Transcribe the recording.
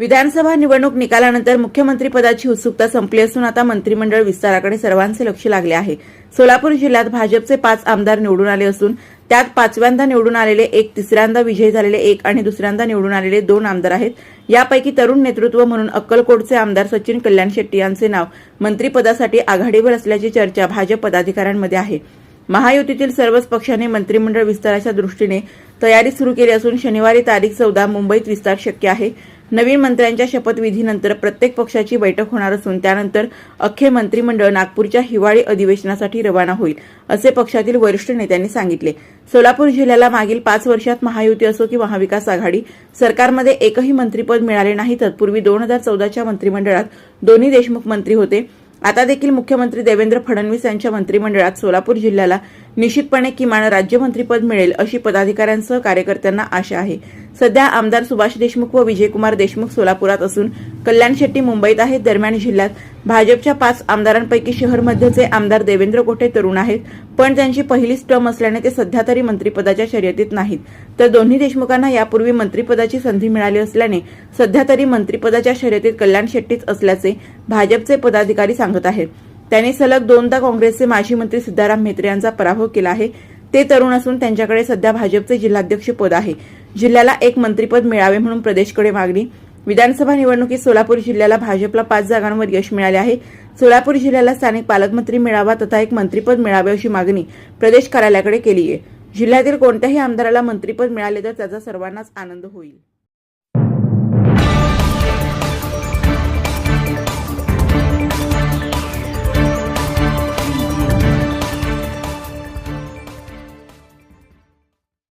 विधानसभा निवडणूक निकालानंतर मुख्यमंत्री पदाची उत्सुकता संपली असून आता मंत्रिमंडळ विस्ताराकडे सर्वांचे लक्ष लागले आहे. सोलापूर जिल्ह्यात भाजपचे पाच आमदार निवडून आले असून त्यात पाचव्यांदा निवडून आलेले एक तिसऱ्यांदा विजयी झालेले एक आणि दुसऱ्यांदा निवडून आलेले दोन आमदार आहेत. यापैकी तरुण नेतृत्व म्हणून अक्कलकोटचे आमदार सचिन कल्याण शेट्टी यांचे नाव मंत्रिपदासाठी आघाडीवर असल्याची चर्चा भाजप पदाधिकाऱ्यांमध्ये आहे. महायुतीतील सर्वच पक्षांनी मंत्रिमंडळ विस्ताराच्या दृष्टीने तयारी सुरू केली असून शनिवारी तारीख चौदा मुंबईत विस्तार शक्य आहे. नवीन मंत्र्यांच्या शपथविधीनंतर प्रत्येक पक्षाची बैठक होणार असून त्यानंतर अख्खे मंत्रिमंडळ नागपूरच्या हिवाळी अधिवेशनासाठी रवाना होईल असे पक्षातील वरिष्ठ नेत्यांनी सांगितले. सोलापूर जिल्ह्याला मागील पाच वर्षात महायुती असो की महाविकास आघाडी सरकारमध्ये एकही मंत्रिपद मिळाले नाही. तत्पूर्वी दोन हजार चौदाच्या मंत्रिमंडळात दोन्ही देशमुख मंत्री होते. आता देखील मुख्यमंत्री देवेंद्र फडणवीस यांच्या मंत्रिमंडळात सोलापूर जिल्ह्याला निश्चितपणे किमान राज्यमंत्रीपद मिळेल अशी पदाधिकाऱ्यांसह कार्यकर्त्यांना आशा आहे. सध्या आमदार सुभाष देशमुख व विजयकुमार देशमुख सोलापुरात असून कल्याण शेट्टी मुंबईत आहेत. दरम्यान जिल्ह्यात भाजपच्या पाच आमदारांपैकी शहरमध्येचे आमदार देवेंद्र कोठे तरुण आहेत. पण त्यांची पहिलीच टर्म असल्याने ते सध्या तरी मंत्रिपदाच्या शर्यतीत नाहीत. तर दोन्ही देशमुखांना यापूर्वी मंत्रिपदाची संधी मिळाली असल्याने सध्या तरी मंत्रिपदाच्या शर्यतीत कल्याण शेट्टीच असल्याचे भाजपचे पदाधिकारी सांगत आहेत. त्यांनी सलग दोनदा काँग्रेसचे माजी मंत्री सिद्धाराम म्हेत्रे यांचा पराभव केला आहे. ते तरुण असून त्यांच्याकडे सध्या भाजपचे जिल्हाध्यक्ष पद आहे. जिल्ह्याला एक मंत्रीपद मिळावे म्हणून प्रदेशकडे मागणी. विधानसभा निवडणुकीत सोलापूर जिल्ह्याला भाजपला पाच जागांवर यश मिळाले आहे. सोलापूर जिल्ह्याला स्थानिक पालकमंत्री मिळावा तथा एक मंत्रीपद मिळावे अशी मागणी प्रदेश कार्यालयाकडे केली आहे जिल्ह्यातील कोणत्याही आमदाराला मंत्रीपद मिळाले तर त्याचा सर्वांनाच आनंद होईल.